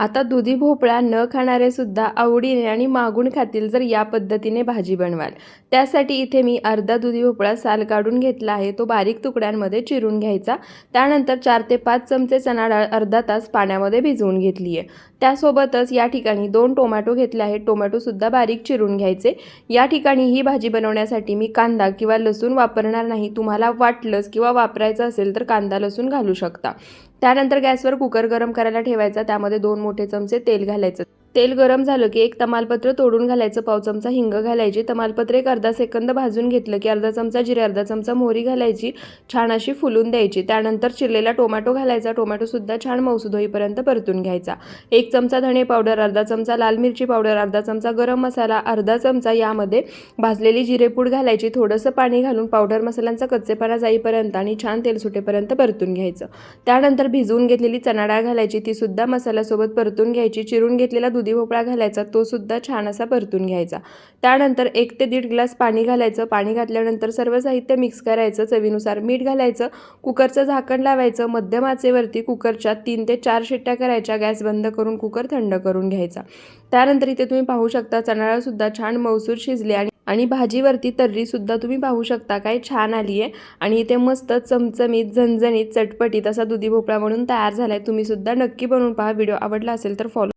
आता दुधी भोपळा न खाणारे सुद्धा आवडीने आणि मागून खातील जर या पद्धतीने भाजी बनवाल. त्यासाठी इथे मी अर्धा दुधी भोपळा साल काढून घेतला आहे. तो बारीक तुकड्यांमध्ये चिरून घ्यायचा. त्यानंतर चार ते पाच चमचे चणा डाळ अर्धा तास पाण्यामध्ये भिजवून घेतली आहे. त्यासोबतच या ठिकाणी दोन टोमॅटो घेतले आहेत. टोमॅटोसुद्धा बारीक चिरून घ्यायचे. या ठिकाणी ही भाजी बनवण्यासाठी मी कांदा किंवा लसूण वापरणार नाही. तुम्हाला वाटलंच किंवा वापरायचं असेल तर कांदा लसूण घालू शकता. त्यानंतर गॅसवर कुकर गरम करायला ठेवायचा. त्यामध्ये दोन मोठे चमचे तेल घालायचं. तेल गरम झालं की एक तमालपत्र तोडून घालायचं पाव चमचा हिंग घालायची तमालपत्र एक अर्धा सेकंद भाजून घेतलं की अर्धा चमचा जिरे अर्धा चमचा मोहरी घालायची छान अशी फुलून द्यायची. त्यानंतर चिरलेला टोमॅटो घालायचा टोमॅटोसुद्धा छान मौसूद होईपर्यंत परतून घ्यायचा. एक चमचा धणे पावडर अर्धा चमचा लाल मिरची पावडर अर्धा चमचा गरम मसाला अर्धा चमचा यामध्ये भाजलेली जिरेपूड घालायची थोडंसं पाणी घालून पावडर मसाल्यांचा कच्चेपणा जाईपर्यंत आणि छान तेल सुटेपर्यंत परतून घ्यायचं. त्यानंतर भिजवून घेतलेली चणाडाळ घालायची तीसुद्धा मसाल्यासोबत परतून घ्यायची चिरून घेतलेला दुधी भोपळा घालायचा तो सुद्धा छान असा परतून घ्यायचा. त्यानंतर एक ते दीड ग्लास पाणी घालायचं. पाणी घातल्यानंतर सर्व साहित्य मिक्स करायचं चवीनुसार मीठ घालायचं. कुकरचं झाकण लावायचं. मध्यम आचेवरती कुकरच्या तीन ते चार शिट्ट्या करायच्या. गॅस बंद करून कुकर थंड करून घ्यायचा. त्यानंतर इथे तुम्ही पाहू शकता चणाळासुद्धा छान मौसूर शिजली आणि आणि भाजीवरती तर्रीसुद्धा तुम्ही पाहू शकता काय छान आली आहे आणि इथे मस्त चमचमीत झणझणीत चटपटीत असा दुधी भोपळा म्हणून तयार झाला आहे तुम्ही सुद्धा नक्की बनवून पहा. व्हिडिओ आवडला असेल तर फॉलो